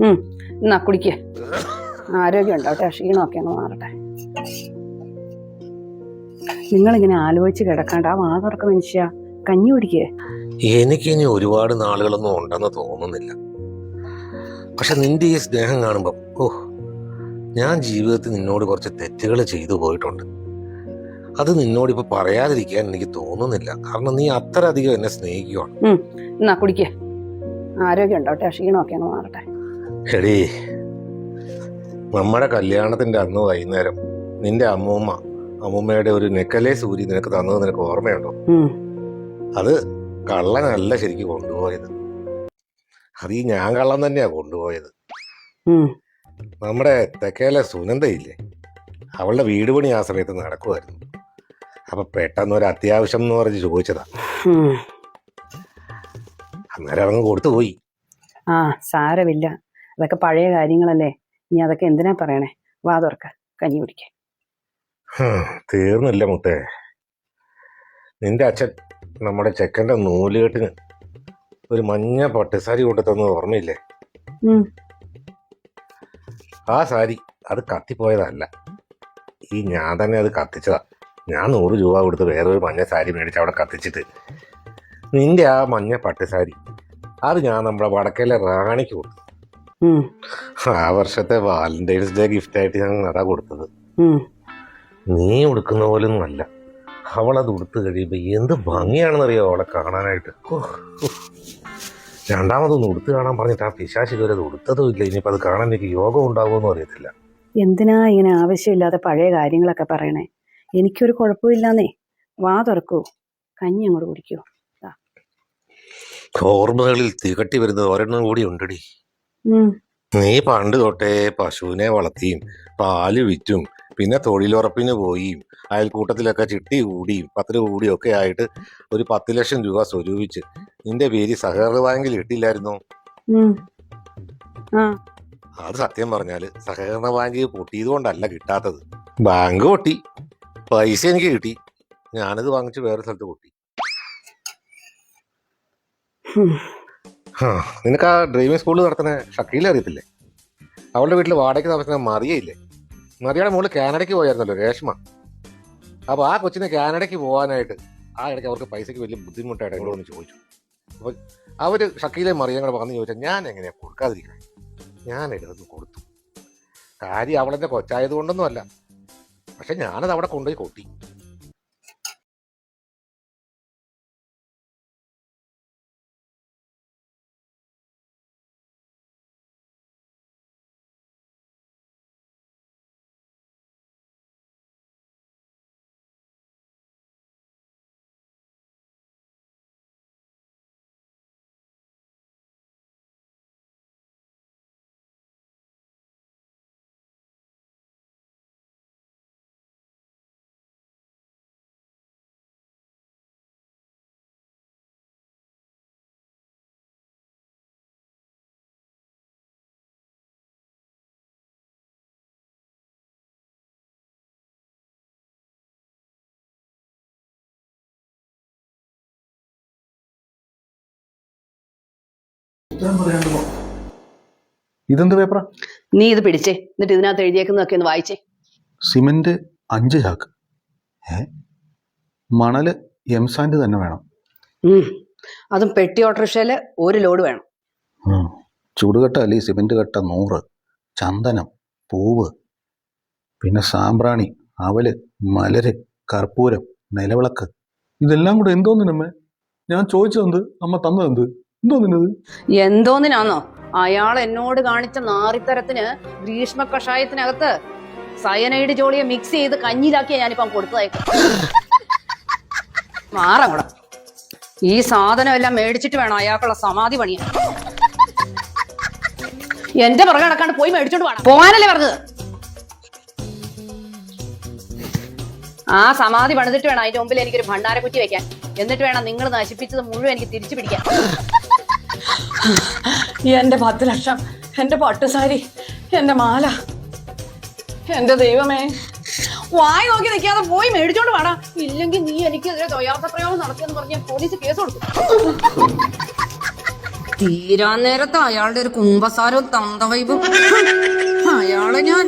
എന്നാ കുടിക്ക്. ആരോഗ്യം ഉണ്ടാവട്ടെ ക്ഷീണമൊക്കെ അങ്ങ് മാറട്ടെ. നിങ്ങളിങ്ങനെ ആലോചിച്ച് കിടക്കാണ്ട് ആ വാതുറക്ക മനുഷ്യ കഞ്ഞി കുടിക്കേ. എനിക്കിനി ഒരുപാട് നാളുകളൊന്നും ഉണ്ടെന്ന് തോന്നുന്നില്ല. പക്ഷെ നിന്റെ ഈ സ്നേഹം കാണുമ്പോൾ ഓ ഞാൻ ജീവിതത്തിൽ നിന്നോട് കുറച്ച് തെറ്റുകൾ ചെയ്തു പോയിട്ടുണ്ട്. അത് നിന്നോട് ഇപ്പൊ പറയാതിരിക്കാൻ എനിക്ക് തോന്നുന്നില്ല. കാരണം നീ അത്ര അധികം എന്നെ സ്നേഹിക്കുവാണ്. എന്നാ കുടിക്ക്. ആരോഗ്യം ഉണ്ടാവട്ടെ ക്ഷീണമൊക്കെ അങ്ങ് മാറട്ടെ. എടീ നമ്മുടെ കല്യാണത്തിന്റെ അന്ന് വൈകുന്നേരം നിന്റെ അമ്മൂമ്മ അമ്മൂമ്മയുടെ ഒരു നെക്കലേ സൂരി നിനക്ക് തന്നത് നിനക്ക് ഓർമ്മയുണ്ടോ? അത് കള്ളനല്ല ശരിക്കും കൊണ്ടുപോയത്. അത് ഈ ഞാൻ കള്ളൻ തന്നെയാ കൊണ്ടുപോയത്. നമ്മുടെ തെക്കേലെ സുനന്ദയില്ലേ അവളുടെ വീട് പണി ആ സമയത്ത് നടക്കുമായിരുന്നു അപ്പൊ പെട്ടെന്ന് ഒരു അത്യാവശ്യം എന്ന് പറഞ്ഞ് ചോദിച്ചതാ. അന്നേരം അവങ്ങ് കൊടുത്തു പോയി ആ സാരമില്ല. അതൊക്കെ പഴയ കാര്യങ്ങളല്ലേ? ഇനി അതൊക്കെ എന്തിനാ പറയണേ? വാ തുറക്ക. കഞ്ഞി കുടിക്ക. തീർന്നില്ല മുത്തേ. നിന്റെ അച്ഛൻ നമ്മുടെ ചെക്കന്റെ നൂലുകെട്ടിന് ഒരു മഞ്ഞ പട്ടുസാരി കൊണ്ടു തന്നത് ഓർമ്മയില്ലേ ആ സാരി അത് കത്തിപ്പോയതല്ല. ഈ ഞാൻ തന്നെ അത് കത്തിച്ചതാ. ഞാൻ നൂറ് രൂപ കൊടുത്ത് വേറൊരു മഞ്ഞ സാരി മേടിച്ച് അവിടെ കത്തിച്ചിട്ട്. നിന്റെ ആ മഞ്ഞ പട്ടുസാരി അത് ഞാൻ നമ്മുടെ വടക്കേലെ റാണിക്ക് കൊടുത്തു. ആ വർഷത്തെ വാലന്റൈൻസ് ഡേ ഗിഫ്റ്റ് ആയിട്ട് ഞാൻ അതാ കൊടുത്തത്. നീ ഉടുക്കുന്ന പോലൊന്നും അല്ല. അത് ഉടുത്ത് കഴിയുമ്പോൾ എന്ത് ഭംഗിയാണെന്നറിയോ അവളെ കാണാനായിട്ട്. രണ്ടാമതൊന്നും ഉടുത്ത് കാണാൻ പറഞ്ഞിട്ട് ആ പിശാശി ഇതുവരെ അത് ഉടുത്തതും ഇല്ല. ഇനിയിപ്പോൾ അത് കാണാൻ എനിക്ക് യോഗം ഉണ്ടാവുമെന്നും അറിയത്തില്ല. എന്തിനാ ഇങ്ങനെ ആവശ്യമില്ലാതെ പഴയ കാര്യങ്ങളൊക്കെ പറയണേ? എനിക്കൊരു കുഴപ്പമില്ലാന്നേ വാ തുറക്കൂ. കഞ്ഞി അങ്ങോട്ട് കുടിക്കൂ. ഓർമ്മകളിൽ തികട്ടി വരുന്നത് ഒരെണ്ണം കൂടി ഉണ്ടടി. നീ പണ്ട് തൊട്ടേ പശുവിനെ വളർത്തിയും പാൽ വിറ്റും പിന്നെ തൊഴിലുറപ്പിന് പോയിയും അയൽക്കൂട്ടത്തിലൊക്കെ ചിട്ടി കൂടിയും പത്ത് രൂപ കൂടിയും ഒക്കെ ആയിട്ട് ഒരു പത്ത് ലക്ഷം രൂപ സ്വരൂപിച്ച് നിന്റെ പേര് സഹകരണ ബാങ്കിൽ ഇട്ടില്ലായിരുന്നു? അത് സത്യം പറഞ്ഞാൽ സഹകരണ ബാങ്ക് പൊട്ടിയത് കൊണ്ടല്ല കിട്ടാത്തത്. ബാങ്ക് പൊട്ടി. പൈസ എനിക്ക് കിട്ടി. ഞാനത് വാങ്ങിച്ച് വേറെ സ്ഥലത്ത് പൊട്ടി. നിനക്ക് ആ ഡ്രൈവിംഗ് സ്കൂളിൽ നടത്തുന്ന ഷക്കീലെ അറിയത്തില്ലേ? അവളുടെ വീട്ടിൽ വാടകയ്ക്ക് താമസിക്കുന്ന മറിയയില്ലേ മറിയയുടെ മോൾ കാനഡയ്ക്ക് പോയായിരുന്നല്ലോ രേഷ്മ. അപ്പോൾ ആ കൊച്ചിനെ കാനഡയ്ക്ക് പോകാനായിട്ട് ആ ഇടയ്ക്ക് അവർക്ക് പൈസയ്ക്ക് വലിയ ബുദ്ധിമുട്ടായിട്ട് എന്നോട് ഒന്ന് ചോദിച്ചു. അപ്പോൾ അവർ ഷക്കീലെ മറിയം കൂടെ വന്ന് ചോദിച്ചാൽ ഞാൻ എങ്ങനെയാണ് കൊടുക്കാതിരിക്കണം ഞാൻ എടുത്തു കൊടുത്തു. കാര്യം അവളെന്നെ കൊച്ചായത് കൊണ്ടൊന്നും അല്ല പക്ഷെ ഞാനത് അവിടെ കൊണ്ടുപോയി കൊട്ടി. ഇതെന്ത് പേപ്പറാ? നീ ഇത് പിടിച്ചേ. എന്നിട്ട് ഇതിനകത്ത് എഴുതിയേക്കുന്നതൊക്കെ ഒന്ന് വായിച്ചേ. സിമെന്റ് അഞ്ച് ചാക്ക്. ഏ? മണൽ എംസാൻഡ് തന്നെ വേണം. അതും പെട്ടി ഓട്ടോറിക്ഷയിൽ ഒരു ലോഡ് വേണം. ചുടുകട്ട അല്ലെ? സിമെന്റ് കട്ട നൂറ്. ചന്ദനം പൂവ്. പിന്നെ സാമ്പ്രാണി അവൽ മലര് കർപ്പൂരം നിലവിളക്ക്. ഇതെല്ലാം കൂടെ എന്തോന്നിനമ്മേ? ഞാൻ ചോദിച്ചതെന്ത്? അമ്മ തന്നതെന്ത്? എന്തോന്നിനാന്നോ? അയാൾ എന്നോട് കാണിച്ച നാറിത്തരത്തിന് ഗ്രീഷ്മ കഷായത്തിനകത്ത് സയനൈഡ് ജോളിയെ മിക്സ് ചെയ്ത് കഞ്ഞിലാക്കിയ ഞാനിപ്പം കൊടുത്തതേക്കും മാറങ്ങൂടെ. ഈ സാധനം എല്ലാം മേടിച്ചിട്ട് വേണം അയാൾക്കുള്ള സമാധി പണിയാൻ. എന്റെ പുറകെ നടക്കാണ്ട് പോയി മേടിച്ചോണ്ട് വേണം പോകാനല്ലേ പറഞ്ഞത്? ആ സമാധി പണിതിട്ട് വേണം അതിന്റെ മുമ്പിൽ എനിക്കൊരു ഭണ്ഡാരക്കുറ്റി വെക്കാൻ. എന്നിട്ട് വേണം നിങ്ങൾ നശിപ്പിച്ചത് മുഴുവൻ എനിക്ക് തിരിച്ചു പിടിക്കാൻ. എന്റെ പത്ത് ലക്ഷം എന്റെ പട്ടുസാരി എന്റെ മാല. എന്റെ ദൈവമേ. വായി നോക്കി നിൽക്കാതെ പോയി മേടിച്ചോണ്ട് വേണം ഇല്ലെങ്കിൽ നീ എനിക്കെതിരെ തൊയ്യാത്ത പ്രയോഗം നടത്തിയെന്ന് പറഞ്ഞ് പോലീസ് കേസ് കൊടുക്കും. തീരാൻ നേരത്ത് അയാളുടെ ഒരു കുമ്പസാരവും തന്തവൈബും അയാളെ ഞാൻ